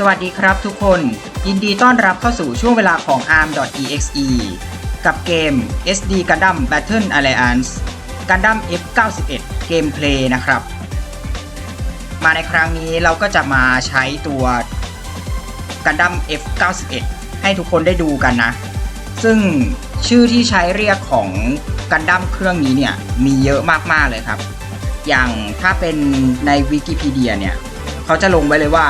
สวัสดีครับทุกคน ยินดีต้อนรับเข้าสู่ช่วงเวลาของ ARM.exe กับเกม SD Gundam Battle Alliance Gundam F91 เกมเพลย์นะครับ มาในครั้งนี้เราก็จะมาใช้ตัว Gundam F91 ให้ทุกคนได้ดูกันนะ ซึ่งชื่อที่ใช้เรียกของ Gundam เครื่องนี้เนี่ยมีเยอะมากๆเลยครับ อย่างถ้าเป็นในวิกิพีเดียเนี่ยเขาจะลงไว้เลยว่า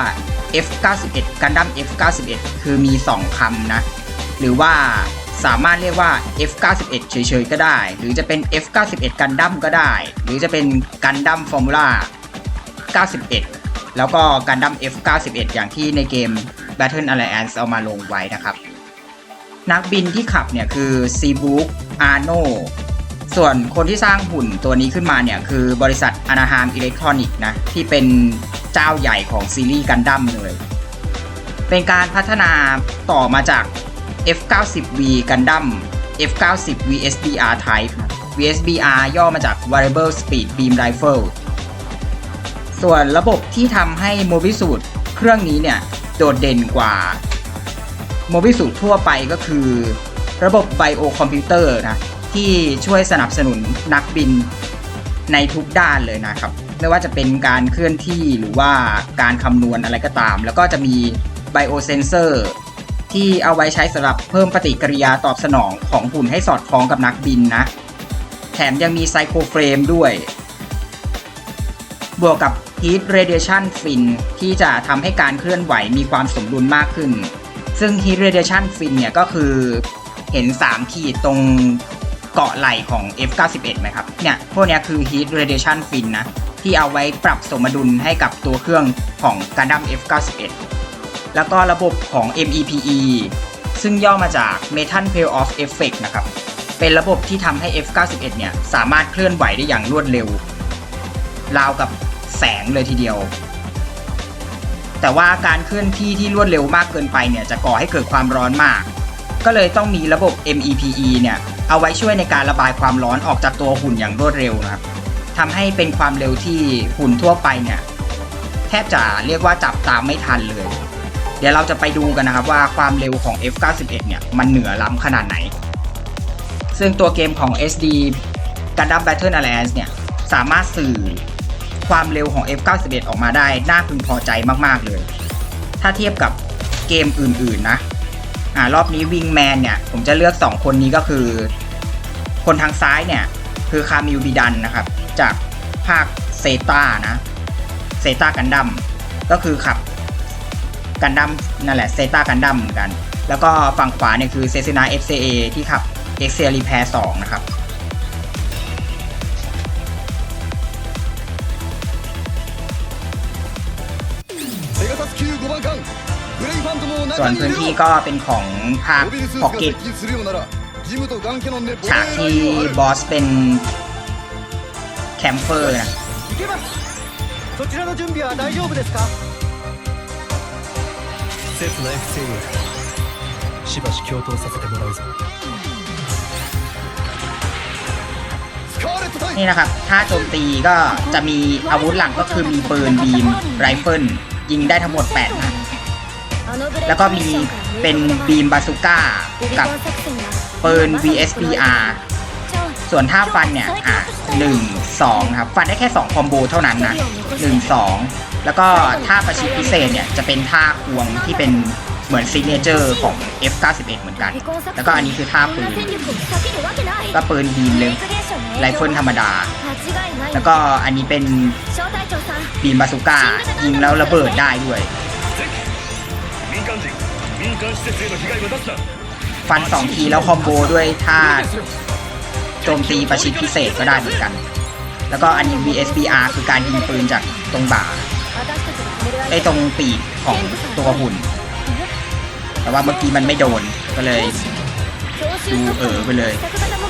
F91 Gundam F91 คือมี 2คำนะ หรือว่าสามารถเรียกว่า F91 เฉยๆก็ได้ หรือจะเป็น F91 Gundam ก็ได้ หรือจะเป็น Gundam Formula 91 แล้วก็ Gundam F91 อย่างที่ในเกม Battle Alliance เอามาลงไว้นะครับ นักบินที่ขับเนี่ยคือ s e a b o o k Arno ส่วนคนที่สร้างหุ่นตัวนี้ขึ้นมาเนี่ย คือบริษัทอนาฮามอิเล็กทรอนิกส์นะ ที่เป็นเจ้าใหญ่ของซีรีส์กันดั้มเลย เป็นการพัฒนาต่อมาจาก F90V กันดั้ม F90 VSBR Type VSBR ย่อมาจาก Variable Speed Beam Rifle ส่วนระบบที่ทำให้โมบิสูดเครื่องนี้เนี่ย โดดเด่นกว่าโมบิสูดทั่วไปก็คือ ระบบไบโอคอมพิวเตอร์นะ ที่ช่วยสนับสนุนนักบินในทุกด้านเลยนะครับ ไม่ว่าจะเป็นการเคลื่อนที่หรือว่าการคำนวณอะไรก็ตาม แล้วก็จะมีไบโอเซนเซอร์ที่เอาไว้ใช้สำหรับเพิ่มปฏิกิริยาตอบสนองของหุ่นให้สอดคล้องกับนักบินนะ แถมยังมีไซโคเฟรมด้วย บวกกับ Heat Radiation Fin ที่จะทำให้การเคลื่อนไหวมีความสมดุลมากขึ้น ซึ่ง Heat Radiation Fin เนี่ยก็คือเห็น 3 ขีดตรง เกาะไหล่ของ F91 ไหมครับ เนี่ย พวกนี้คือ Heat Radiation Fin นะ ที่เอาไว้ปรับสมดุลให้กับตัวเครื่องของ Gundam F91 แล้วก็ระบบของ MEPE ซึ่งย่อมาจาก Metal Pale Off Effect นะครับ เป็นระบบที่ทำให้ F91 เนี่ย สามารถเคลื่อนไหวได้อย่างรวดเร็ว ราวกับแสงเลยทีเดียว แต่ว่าการเคลื่อนที่ที่รวดเร็วมากเกินไปเนี่ย จะก่อให้เกิดความร้อนมาก ก็เลยต้องมีระบบ MEPE เนี่ยเอาไว้ช่วยในการระบายความร้อนออกจากตัวหุ่นอย่างรวดเร็วนะครับทำให้เป็นความเร็วที่หุ่นทั่วไปเนี่ยแทบจะเรียกว่าจับตามไม่ทันเลย เดี๋ยวเราจะไปดูกันนะครับว่าความเร็วของ F91 เนี่ยมันเหนือล้ำขนาดไหน ซึ่งตัวเกมของ SD Gundam Battle Alliance เนี่ยสามารถสื่อความเร็วของ F91 ออกมาได้น่าพึงพอใจมาก ๆ เลย ถ้าเทียบกับเกมอื่น ๆ นะ อ่ารอบนี้วิงแมนเนี่ย ผมจะเลือก 2 คนนี้ก็คือ คนทางซ้ายเนี่ย คือคามิลบิดันนะครับ จากภาคเซตานะเซตากันดัมก็คือขับกันดัมนั่นแหละเซตากันดัมเหมือนกัน แล้วก็ฝั่งขวาเนี่ยคือเซซินา FCA ที่ขับ e x c e l i p a i r 2นะครับ ส่วน 中に พื้น いる ที่ よ ก็เป็นของภาค モビルスー พ็อก ツが เก็ต 接近するようならジムとガンキャノンで防衛 ฉาก ラ ที่ インを張る บอสเป็นแคมเปอร์นะ 行けますそちらの準備は大丈夫ですか刹那 F 精鋭しばし共闘させてもらうぞスカーレット隊 นี่นะครับ ถ้าโจมตีก็จะมีอาวุธหลักก็คือมีปืนบีมไรเฟิลยิงได้ทั้งหมด8นัด แล้วก็มีเป็นบีมบาซูก้ากับปืน VSBR ส่วนท่าฟันเนี่ย อะ1 2นะครับ ฟันได้แค่ 2 คอมโบเท่านั้นนะ1 2แล้วก็ท่าประชิดพิเศษเนี่ย จะเป็นท่าควงที่เป็นเหมือนซิกเนเจอร์ของ F91 เหมือนกัน แล้วก็อันนี้คือท่าปืน ก็ปืนบีมเลยไรเฟิลธรรมดา แล้วก็อันนี้เป็นบีมบาซูก้ายิงแล้วระเบิดได้ด้วย 間人民間施設への被害は出すな ฟัน 2 ทีแล้วคอมโบด้วยท่าโจมตีประชิดพิเศษก็ได้เหมือนกัน แล้วก็อันนี้ VSBR คือการยิงปืนจากตรงบ่าไอ้ตรงปีกของตัวหุ่น แต่ว่าเมื่อกี้มันไม่โดนก็เลย ดูเออไปเลย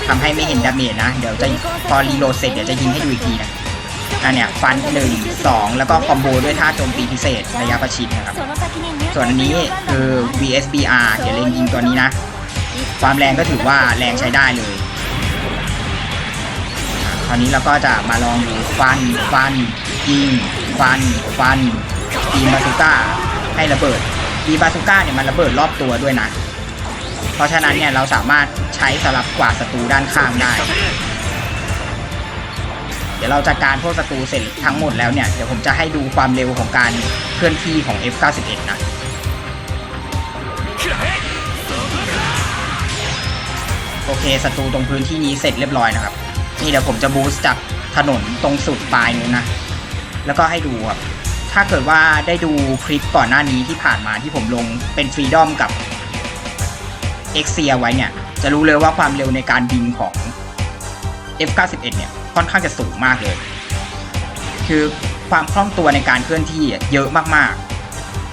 ทำให้ไม่เห็นดาเมจนะ เดี๋ยวจะพอรีโหลดเสร็จเดี๋ยวจะยิงให้ดูอีกทีนะ อันเนี้ยฟัน1 2แล้วก็คอมโบด้วยท่าโจมตีพิเศษระยะประชิดนะครับ ส่วนอันนี้คือ VSBR เดี๋ยวเล็งยิงตัวนี้นะ ความแรงก็ถือว่าแรงใช้ได้เลยคราวนี้เราก็จะมาลองดูฟัน ฟัน ยิง ฟัน ฟันตีบาซูก้าให้ระเบิดดีบาซูก้าเนี่ยมันระเบิดรอบตัวด้วยนะ เพราะฉะนั้นเนี่ยเราสามารถใช้สำหรับกวาดศัตรูด้านข้างได้ เดี๋ยวเราจัดการพวกศัตรูเสร็จทั้งหมดแล้วเนี่ย เดี๋ยวผมจะให้ดูความเร็วของการเคลื่อนที่ของ F91 นะโอเคศัตรูตรงพื้นที่นี้เสร็จเรียบร้อยนะครับ นี่เดี๋ยวผมจะบูสต์จากถนนตรงสุดปลายนู้นนะ แล้วก็ให้ดูครับ ถ้าเกิดว่าได้ดูคลิปก่อนหน้านี้ที่ผ่านมาที่ผมลงเป็นฟรีดอมกับเอ็กเซียไว้เนี่ย จะรู้เลยว่าความเร็วในการบินของ F91 เนี่ย ค่อนข้างจะสูงมากเลย คือความคล่องตัวในการเคลื่อนที่เยอะมาก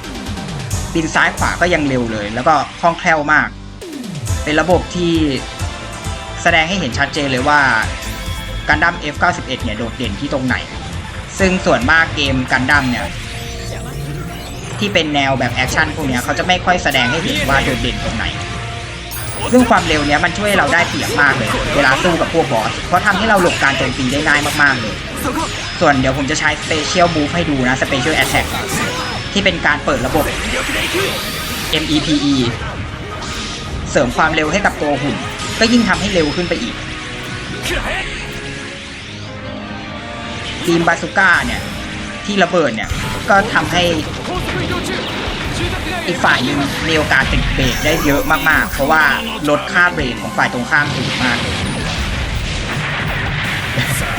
ๆบินซ้ายขวาก็ยังเร็วเลย แล้วก็คล่องแคล่วมาก เป็นระบบที่แสดงให้เห็นชัดเจนเลยว่ากันดั้ม F91 เนี่ยโดดเด่นที่ตรงไหน ซึ่งส่วนมากเกมกันดั้มเนี่ยที่เป็นแนวแบบแอคชั่นพวกนี้เขาจะไม่ค่อยแสดงให้เห็นว่าโดดเด่นตรงไหน ซึ่งความเร็วเนี้ยมันช่วยเราได้เปรียบมากเลย เวลาสู้กับพวกบอส เพราะทำให้เราหลบการโจมตีได้ง่ายมากๆเลย ส่วนเดี๋ยวผมจะใช้ Special Move ให้ดูนะ Special Attack ที่เป็นการเปิดระบบ MEPE เสริมความเร็วให้กับตัวหุ่น ก็ยิ่งทำให้เร็วขึ้นไปอีกทีมบาซูก้าเนี่ย ที่ระเบิดเนี่ย ก็ทำให้ อีกฝ่ายหนึ่งมีโอกาสติดเบรกได้เยอะมากๆ เพราะว่าลดค่าเบรกของฝ่ายตรงข้ามถูกมาก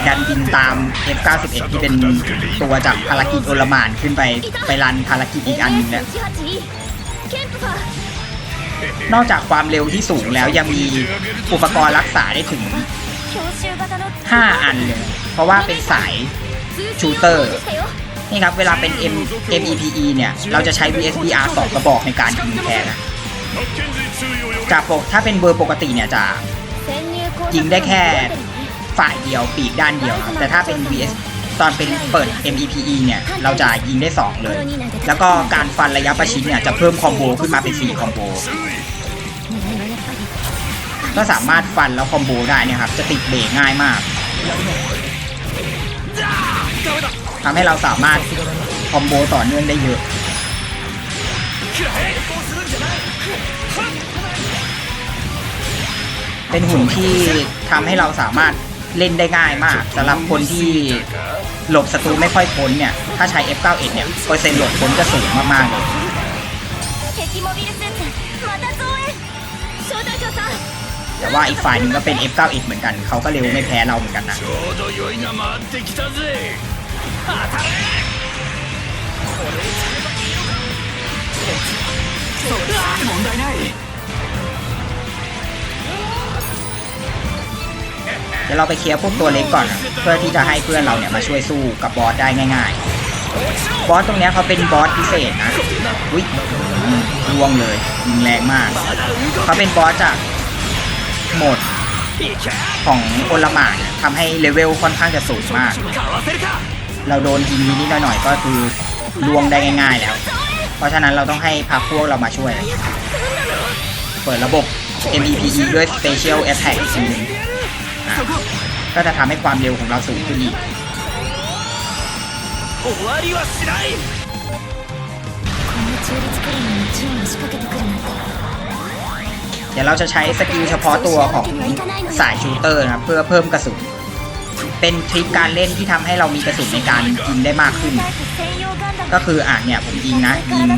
ดันบินตาม F91 ที่เป็นตัวจากภารกิจโอลมานขึ้นไปไปรันภารกิจอีกอันนึงเนี่ยนอกจากความเร็วที่สูงแล้วยังมีอุปกรณ์รักษาได้ถึง 5 อันเลย เพราะว่าเป็นสายชูเตอร์ นี่ครับเวลาเป็น M MEPE เนี่ย เราจะใช้ VSBR 2กระบอกในการยิงแทนจากปกถ้าเป็นเบอร์ปกติเนี่ยจะยิงได้แค่ฝ่ายเดียวปีกด้านเดียวครับแต่ถ้าเป็น VS ตอนเป็นเปิด MEPE เนี่ย เราจะยิงได้ 2 เลย แล้วก็การฟันระยะประชิดเนี่ย จะเพิ่มคอมโบขึ้นมาเป็น 4 คอมโบ ก็สามารถฟันแล้วคอมโบได้นะครับ จะติดเบรกง่ายมาก ทำให้เราสามารถคอมโบต่อเนื่องได้เยอะเป็นหุ่นที่ทำให้เราสามารถเล่นได้ง่ายมากสำหรับคนที่หลบศัตรูไม่ค่อยพ้นเนี่ย ถ้าใช้ F91 เนี่ยเปอร์เซ็นต์หลบพ้นจะสูงมากๆเลยแต่ว่าอีกฝ่ายหนึ่งก็เป็น F91 เหมือนกัน เขาก็เร็วไม่แพ้เราเหมือนกันนะ ちょうど酔いが回ってきたぜ เดี๋ยวเราไปเคลียร์พวกตัวเล็กก่อนนะเพื่อที่จะให้เพื่อนเราเนี่ยมาช่วยสู้กับบอสได้ง่ายๆ บอสตรงเนี้ยเขาเป็นบอสพิเศษนะ อุ้ยล่วงเลยยิงแรงมาก เขาเป็นบอสจากโหมดของโอลหมานทำให้เลเวลค่อนข้างจะสูงมาก เราโดนยิงนิดหน่อยก็คือลวงได้ง่ายๆแล้ว เพราะฉะนั้นเราต้องให้พาพวกเรามาช่วย เปิดระบบ MEPE ด้วย Special Attack อีกทีนึงก็จะทำให้ความเร็วของเราสูงขึ้นอีกเดี๋ยวเราจะใช้สกิลเฉพาะตัวของสายชูเตอร์นะเพื่อเพิ่มกระสุน เป็นทริคการเล่นที่ทำให้เรามีกระสุนในการยิงได้มากขึ้น ก็คืออะเนี่ยผมยิงนะยิง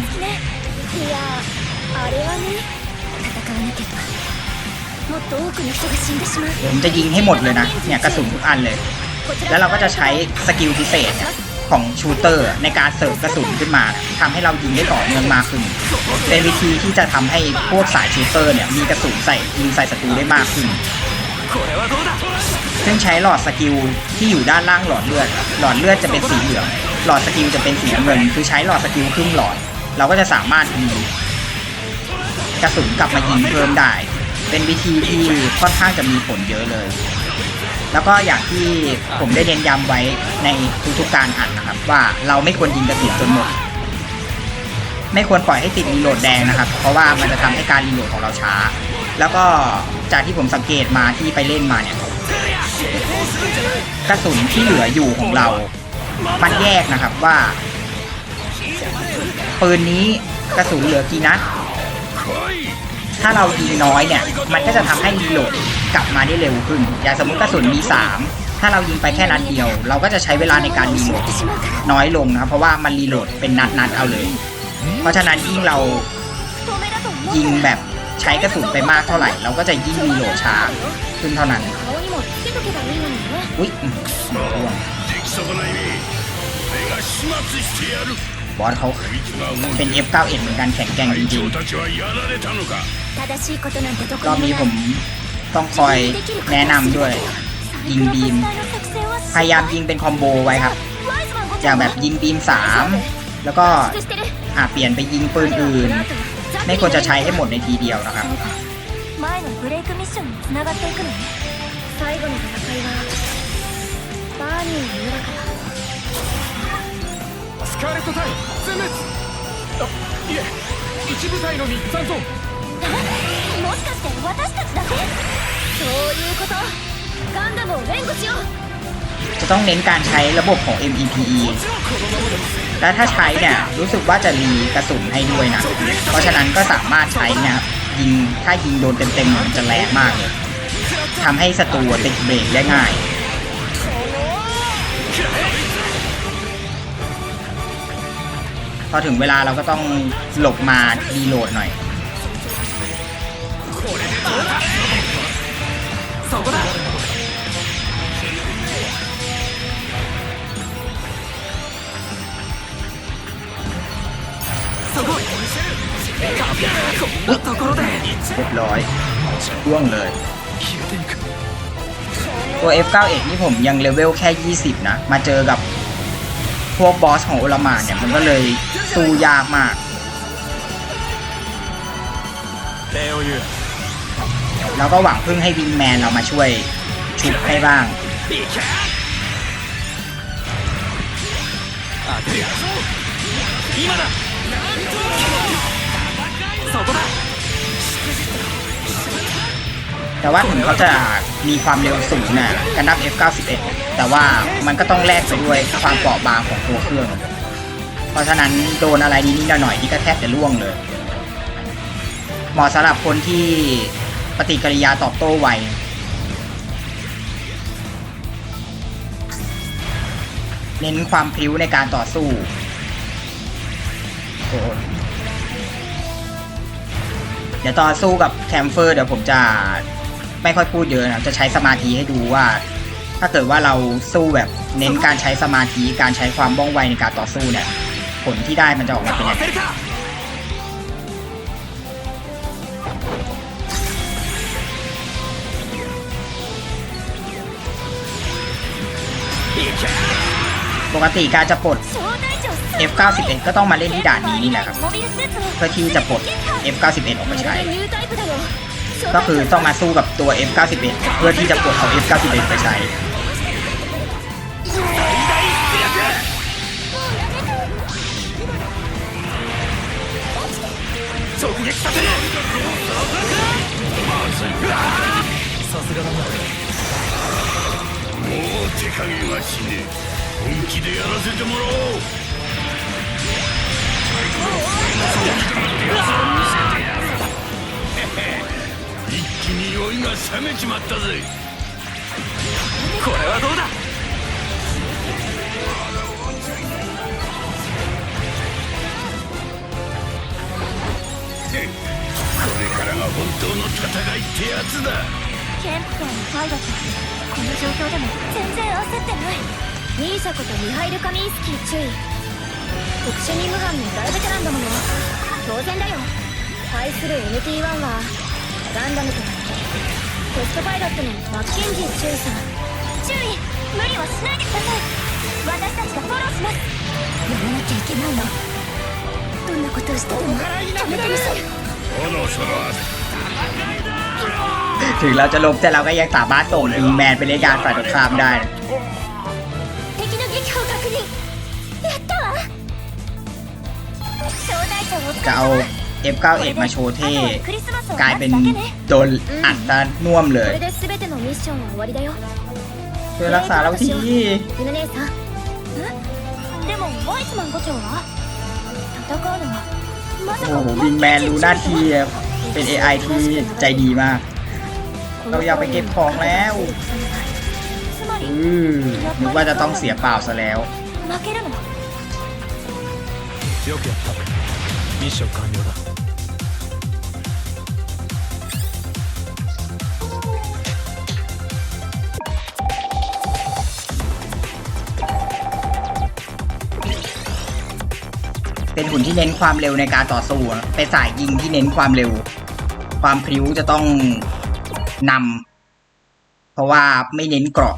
ผมจะยิงให้หมดเลยนะเนี่ยกระสุนทุกอันเลย แล้วเราก็จะใช้สกิลพิเศษของชูเตอร์ในการเสริมกระสุนขึ้นมา ทำให้เรายิงได้ต่อเนื่องมากขึ้น เป็นวิธีที่จะทำให้พวกสายชูเตอร์เนี่ยมีกระสุนใส่ยิงใส่ศัตรูได้มากขึ้น ซึ่งใช้หลอดสกิลที่อยู่ด้านล่างหลอดเลือด หลอดเลือดจะเป็นสีเหลือง หลอดสกิลจะเป็นสีเงิน คือใช้หลอดสกิลครึ่งหลอด เราก็จะสามารถมีกระสุนกลับมายิงเพิ่มได้ เป็นวิธีที่ค่อนข้างจะมีผลเยอะเลย แล้วก็อย่างที่ผมได้เน้นย้ำไว้ในทุกๆการอัดนะครับ ว่าเราไม่ควรยิงกระสุนจนหมด ไม่ควรปล่อยให้ติดรีโหลดแดงนะครับ เพราะว่ามันจะทำให้การรีโหลดของเราช้า แล้วก็จากที่ผมสังเกตมาที่ไปเล่นมาเนี่ยกระสุนที่เหลืออยู่ของเรา มันแยกนะครับว่าปืนนี้กระสุนเหลือกี่นัดถ้าเรายิงน้อยเนี่ย มันก็จะทำให้รีโหลดกลับมาได้เร็วขึ้น อย่างสมมติกระสุนมี 3 ถ้าเรายิงไปแค่นัดเดียว เราก็จะใช้เวลาในการรีโหลดน้อยลงนะครับ เพราะว่ามันรีโหลดเป็นนัดนัดเอาเลย เพราะฉะนั้นยิ่งเรายิงแบบ ใช้กระสุนไปมากเท่าไหร่ เราก็จะยิ่งรีโหลดช้าขึ้นเท่านั้นอุ้ยหมดร่วงบอสเขาเป็น F91 เหมือนกันแข็งแกร่งจริงๆก็มีผมต้องคอยแนะนำด้วย ยิงบีม พยายามยิงเป็นคอมโบไว้ครับ จากแบบยิงบีม 3 แล้วก็อาเปลี่ยนไปยิงปืนอื่น ไม่ควรจะใช้ให้หมดในทีเดียวนะครับ 前のブレイクミッションにつながっていくのね最後の戦いはバーニーの村からスカーレット隊全滅あいえ一部隊のみ残存もしかして私たちだけそういうことガンダムを援護しよう จะต้องเน้นการใช้ระบบของ MEPE และถ้าใช้เนี่ยรู้สึกว่าจะรีกระสุนให้ด้วยนะ เพราะฉะนั้นก็สามารถใช้เนะครับยิงถ้ายิงโดนเต็มๆมันจะแรงมากเลยทำให้ศัตรูติดเบรกได้ง่ายพอถึงเวลาเราก็ต้องหลบมารีโหลดหน่อย เรียบร้อยร่วงเลย ตัว F91 นี่ผมยังเลเวลแค่ 20 นะ มาเจอกับพวกบอสของโอลหมานเนี่ย มันก็เลยสู้ยากมาก 礼を言う แล้วก็หวังพึ่งให้วิงแมนเรามาช่วยชุบให้บ้าง 今だそこだ แต่ว่าถึงเขาจะมีความเร็วสูงน่ะกันดับ F91 แต่ว่ามันก็ต้องแลกไปด้วยความเปราะบางของตัวเครื่อง เพราะฉะนั้นโดนอะไรนิดๆหน่อยๆนี่ก็แทบจะล่วงเลย เหมาะสำหรับคนที่ปฏิกิริยาตอบโต้ไวเน้นความพริ้วในการต่อสู้ โอ้เดี๋ยวตอนสู้กับแคมเฟอร์เดี๋ยวผมจะไม่ค่อยพูดเยอะนะจะใช้สมาธิให้ดูว่า ถ้าเกิดว่าเราสู้แบบเน้นการใช้สมาธิการใช้ความว่องไวในการต่อสู้เนี่ย ผลที่ได้มันจะออกมาเป็นยังไงปกติการจะปลด F91 ก็ต้องมาเล่นที่ด่านนี้นี่แหละครับ モビルスーツを เพื่อที่จะปลด F91 ออกมาใช้ ニュータイプだよ ก็คือต้องมาสู้กับตัว F91 เพื่อที่จะปลดเอา F91 ไปใช้ 直撃させるさすがだなもう手加減はしねえ本気でやらせてもらおう 一気に酔いが冷めちまったぜ。これはどうだ？これからが本当の戦いってやつだ。ケンプターのパイロットこの状況でも全然焦ってない。ミーシャことミハイル・カミンスキー注意。特殊任務班の大ベテランだもの当然だよ対する NT1 はガンダムとテストパイロットのマッケンジー注意さん注意無理はしないでください私たちがフォローしますやらなきゃいけないのどんなことをしてでも止めてみせるそろそろ ถึงเราจะลบแต่เราก็ยังสามารถส่งวิงแมนไปเล่นการฝ่ายตรงข้ามได้ จะเอา F9F มาโชว์เท่กลายเป็นโดนอัดตาน่วมเลยเพื่อรักษาเราทีโอ้โหวินแมนรู้หน้าที่เป็น AI ที่ใจดีมาก เราอยากไปเก็บของแล้วอือนึกว่าจะต้องเสียเปล่าซะแล้ว ミッション完了だ เป็นหุ่นที่เน้นความเร็วในการต่อสู้นะเป็นสายยิงที่เน้นความเร็ว ความพริ้วจะต้องนำเพราะว่าไม่เน้นเกราะ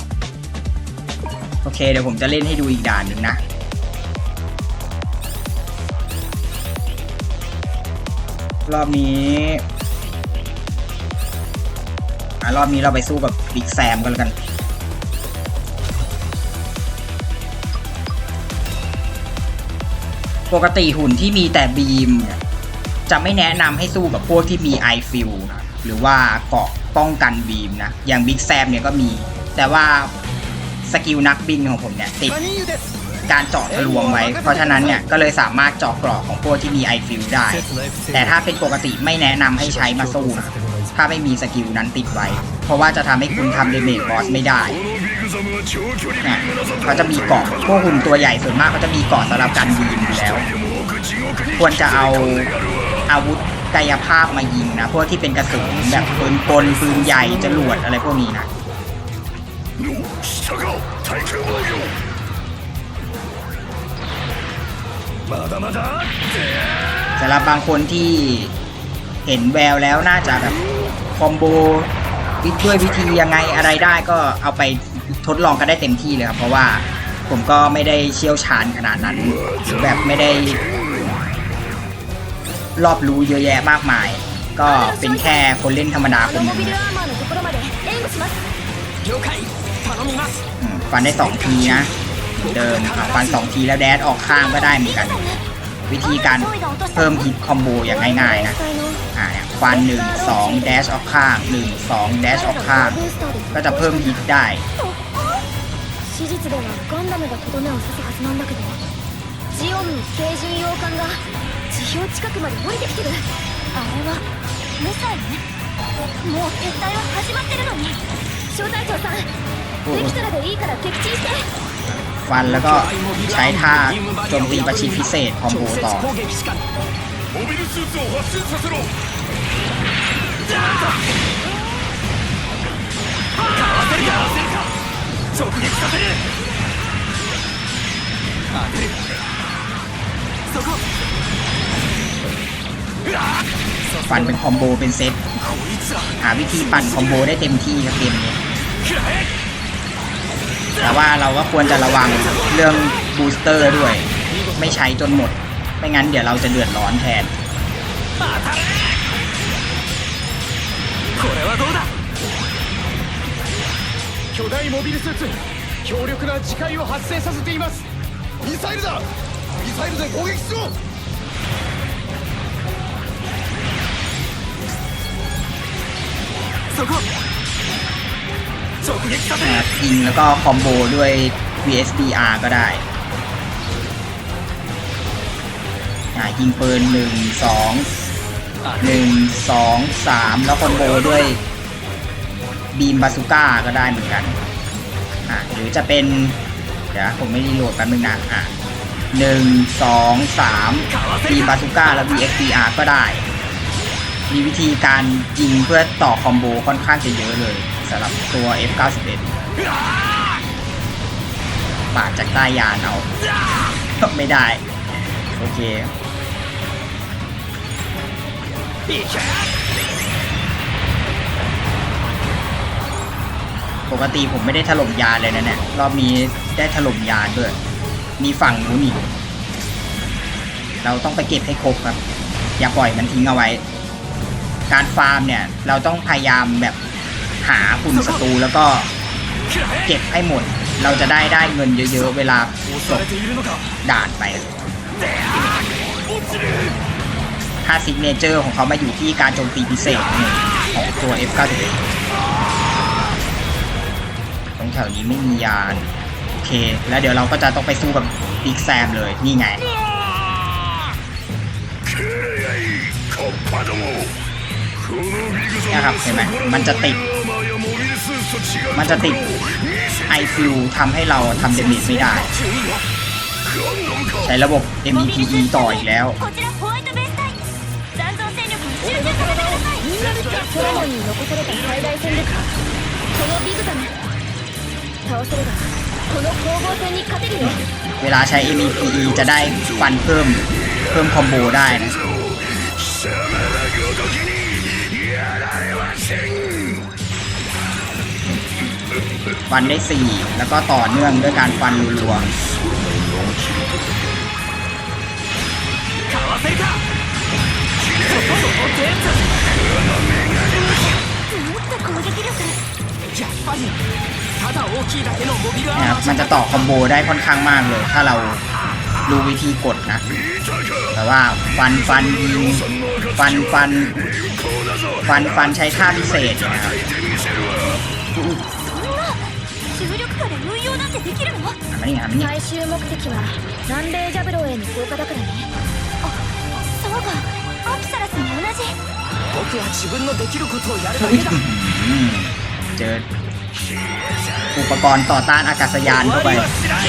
โอเค เดี๋ยวผมจะเล่นให้ดูอีกด่านหนึ่งนะ รอบนี้อะรอบนี้เราไปสู้กับบิ๊กแซมกันแล้วกันปกติหุ่นที่มีแต่บีม จะไม่แนะนำให้สู้กับพวกที่มีไอฟิลหรือว่าเกาะป้องกันบีมนะ อย่างบิ๊กแซมเนี่ยก็มี แต่ว่าสกิลนักบินของผมเนี่ยติด การเจาะทะลวงไว้ เพราะฉะนั้นเนี่ยก็เลยสามารถเจาะกรอกของพวกที่มีไอฟิลได้ แต่ถ้าเป็นปกติไม่แนะนำให้ใช้มาสู้นถ้าไม่มีสกิลนั้นติดไว้ เพราะว่าจะทำให้คุณทำเดเมจบอสไม่ได้เนี่ยเขาจะมีเกาะพวกหุ่นตัวใหญ่ส่วนมากเขาจะมีเกาะสำหรับการยิงแล้ว ควรจะเอาอาวุธกายภาพมายิงนะ พวกที่เป็นกระสุนแบบปืนกลปืนใหญ่จรวดอะไรพวกนี้นะ สำหรับบางคนที่เห็นแววแล้วน่าจะแบบคอมโบวิด้วยวิธียังไงอะไรได้ก็เอาไปทดลองกันได้เต็มที่เลยครับ เพราะว่าผมก็ไม่ได้เชี่ยวชาญขนาดนั้น แบบไม่ได้ รอบรู้เยอะแยะมากมาย ก็เป็นแค่คนเล่นธรรมดาคนหนึ่งฝันได้สองทีนะ เหมือนเดิมอ่ะฟันสองทีแล้วแดดออกข้างก็ได้เหมือนกัน วิธีการเพิ่มฮิตคอมโบอย่างง่ายๆนะ อ่าเนี่ยฟันหนึ่งสองแดชออกข้างหนึ่งสองแดชออกข้าง ก็จะเพิ่มฮิตได้ 史実ではガンダムがとどめを刺すはずなんだけどジオンの軽巡洋艦が地表近くまで降りてきてるあれはミサイルねもう撤退は始まってるのに小隊長さんできたらでいいから撃沈して ฟันแล้วก็ใช้ท่าโจมตีประชิดพิเศษคอมโบต่อฟันเป็นคอมโบเป็นเซต หาวิธีปั่นคอมโบได้เต็มที่ครับเกมนี้ แต่ว่าเราก็ควรจะระวังเรื่องบูสเตอร์ด้วย ไม่ใช้จนหมด ไม่งั้นเดี๋ยวเราจะเดือดร้อนแทน 当たれこれはどうだ巨大モビルスーツ強力な磁界を発生させていますミサイルだミサイルで攻撃しろそこ ยิงแล้วก็คอมโบด้วย VSDR ก็ได้อ่ายิงปืนหนึ่งสองหนึ่งสองสามแล้วคอมโบด้วยบีมบาซูก้าก็ได้เหมือนกันอ่าหรือจะเป็น เดี๋ยวผมไม่ได้โหลดแป๊บนึงนะอ่าหนึ่งสองสามบีมบาซูก้าแล้ว VSDR ก็ได้ มีวิธีการยิงเพื่อต่อคอมโบค่อนข้างจะเยอะเลย สำหรับตัว F91 ปาดจากใต้ยานเอา ไม่ได้ โอเคปกติผมไม่ได้ถล่มยานเลยนะเนี่ยรอบนี้ได้ถล่มยานด้วย มีฝั่งนู้นอีกเราต้องไปเก็บให้ครบครับ อย่าปล่อยมันทิ้งเอาไว้ การฟาร์มเนี่ย เราต้องพยายามแบบ หาคุณศัตรูแล้วก็เก็บให้หมด เราจะได้ได้เงินเยอะๆ เวลาจบด่านไป ถ้าซิกเนเจอร์ของเขามาอยู่ที่การโจมตีพิเศษของตัว F91 ตรงแถวนี้ไม่มียานโอเค แล้วเดี๋ยวเราก็จะต้องไปสู้กับบิ๊กแซมเลย นี่ไงนะครับเห็นไหมมันจะติด มันจะติดไอฟิวทำให้เราทำเดเมจไม่ได้ ใช้ระบบ MEPE ต่ออีกแล้ว เวลาใช้ MEPE จะได้ฟันเพิ่ม เพิ่มคอมโบได้นะ ฟันได้สี่แล้วก็ต่อเนื่องด้วยการฟันรัวนะครับมันจะต่อคอมโบได้ค่อนข้างมากเลย ถ้าเรารู้วิธีกดนะ แต่ว่าฟันฟันยิงฟันฟัน ฟันฟันใช้ท่าพิเศษนะครับ できるの หันมานี่หันมานี่ 最終目的は南米ジャブローへの降下だからねあそうかアキサラスも同じ僕は自分のできることをやるだ อุ๊ย けだ อื้อหือเจออุปกรณ์ต่อต้านอากาศยาน 終 เข้า わ ไป りはしない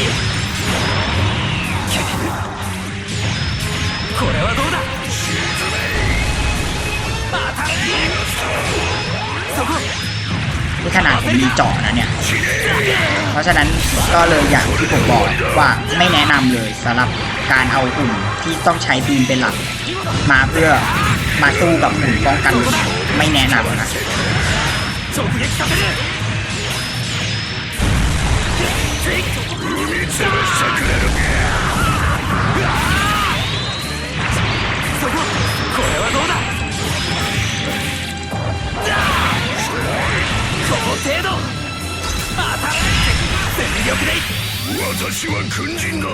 これはどうだ当たれそこ นี่ขนาดผมมีเจาะนะเนี่ย เพราะฉะนั้นก็เลยอย่างที่ผมบอกว่าไม่แนะนำเลยสำหรับการเอาหุ่นที่ต้องใช้บีมเป็นหลัก มาเพื่อมาสู้กับหุ่นป้องกันไม่แนะนำนะ 私は軍人だ。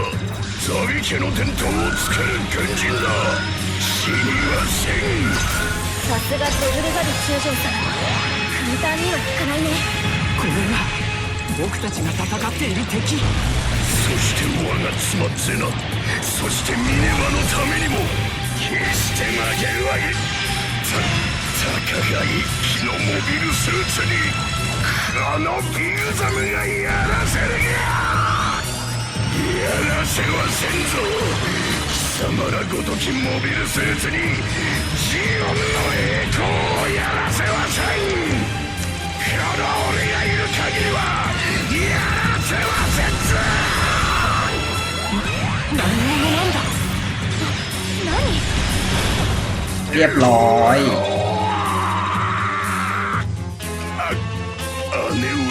ザビ家の伝統をつける軍人だ。死にはせん。さすがデブルガビ中将さん簡単には引かないね。これが僕たちが戦っている敵。そして我が妻ゼナそしてミネバのためにも決して負けるわけ。たたかが一機のモビルスーツにこのビグザムがやらせるがやらせはせんぞ貴様らごときモビルスーツにジオンの栄光をやらせはせんこの俺がいる限りはやらせはせんぞ何者なんだ何 เรียบร้อย 姉上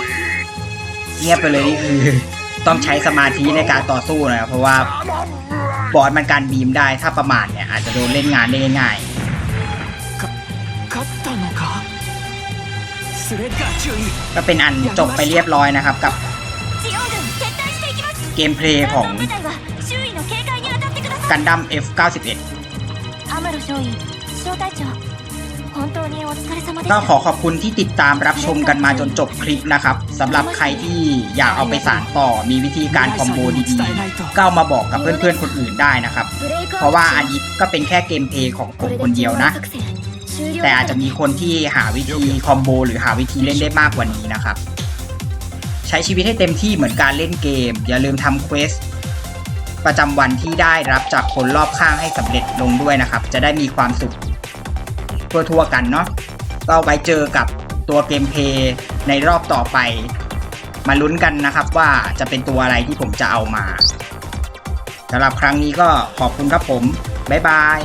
เงียบไปเลยนี่คือ ต้องใช้สมาธิในการต่อสู้นะครับเพราะว่าบอสมันการบีมได้ถ้าประมาทเนี่ยอาจจะโดนเล่นงานได้ง่ายก็เป็นอันจบไปเรียบร้อยนะครับกับเกมเพลย์ของกันดั้ม F91 ก็ขอขอบคุณที่ติดตามรับชมกันมาจนจบคลิปนะครับสำหรับใครที่อยากเอาไปสานต่อมีวิธีการคอมโบดีๆก็ามาบอกกับเพื่อนๆคนอื่นได้นะครับ เพราะว่าอันนี้ก็เป็นแค่เกมเพย์ของผมคนเดียวนะ แต่อาจจะมีคนที่หาวิธีคอมโบหรือหาวิธีเล่นได้มากกว่านี้นะครับ ใช้ชีวิตให้เต็มที่เหมือนการเล่นเกม อย่าลืมทำเควสประจำวันที่ได้รับจากคนรอบข้างให้สำเร็จลงด้วยนะครับ จะได้มีความสุข ทั่วๆกันเนาะเราไปเจอกับตัวเกมเพย์ในรอบต่อไป มาลุ้นกันนะครับว่าจะเป็นตัวอะไรที่ผมจะเอามาสำหรับครั้งนี้ก็ขอบคุณครับผม บ๊ายบาย